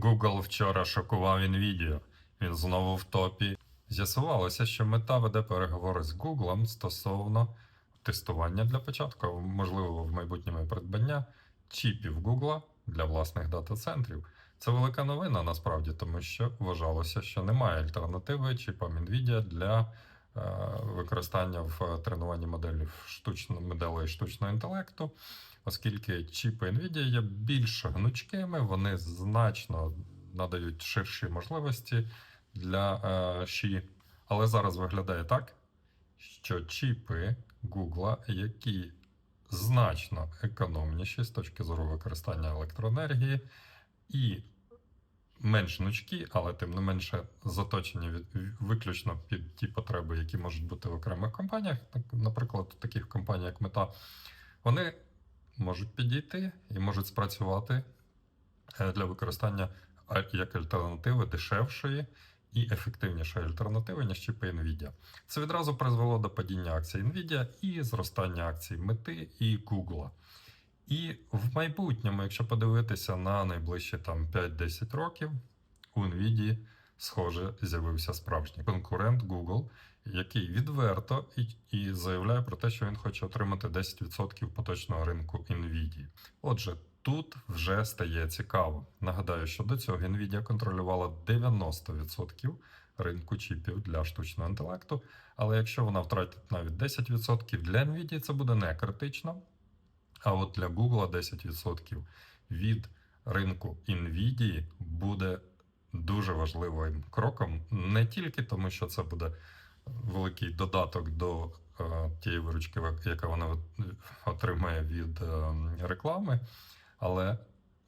Google вчора шокував Nvidia. Він знову в топі. З'ясувалося, що мета веде переговори з Google стосовно тестування для початку, можливо, в майбутньому придбання чіпів Google для власних дата-центрів. Це велика новина насправді, тому що вважалося, що немає альтернативи чіпам Nvidia для використання в тренуванні моделів штучно, моделей штучного інтелекту, оскільки чіпи Nvidia є більш гнучкими, вони значно надають ширші можливості для е, ШІ. Але зараз виглядає так, що чіпи Google, які значно економніші з точки зору використання електроенергії і менш гнучкі, але тим не менше заточені від, виключно під ті потреби, які можуть бути в окремих компаніях, наприклад, таких компаній, як Мета, вони можуть підійти і можуть спрацювати е, для використання як альтернативи дешевшої і ефективнішої альтернативи, ніж чіпи Nvidia. Це відразу призвело до падіння акцій Nvidia і зростання акцій Мети і Google. І в майбутньому, якщо подивитися на найближчі там 5-10 років, у Nvidia, схоже, з'явився справжній конкурент Google, який відверто і, і заявляє про те, що він хоче отримати 10% поточного ринку Nvidia. Отже, тут вже стає цікаво. Нагадаю, що до цього Nvidia контролювала 90% ринку чіпів для штучного інтелекту. Але якщо вона втратить навіть 10%, для Nvidia це буде не критично. А от для Google 10% від ринку Nvidia буде дуже важливим кроком, не тільки тому, що це буде великий додаток до е, тієї виручки, яка вона отримає від е, реклами, але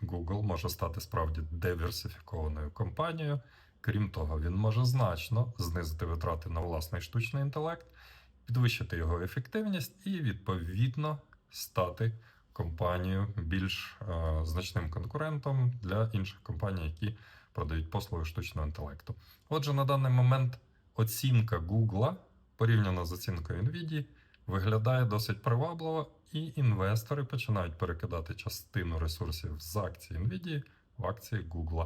Google може стати справді диверсифікованою компанією. Крім того, він може значно знизити витрати на власний штучний інтелект, підвищити його ефективність і відповідно стати компанією більш е, значним конкурентом для інших компаній, які продають послуги штучного інтелекту. Отже, на даний момент оцінка Google порівняно з оцінкою Nvidia виглядає досить привабливо, і інвестори починають перекидати частину ресурсів з акцій Nvidia в акції Google.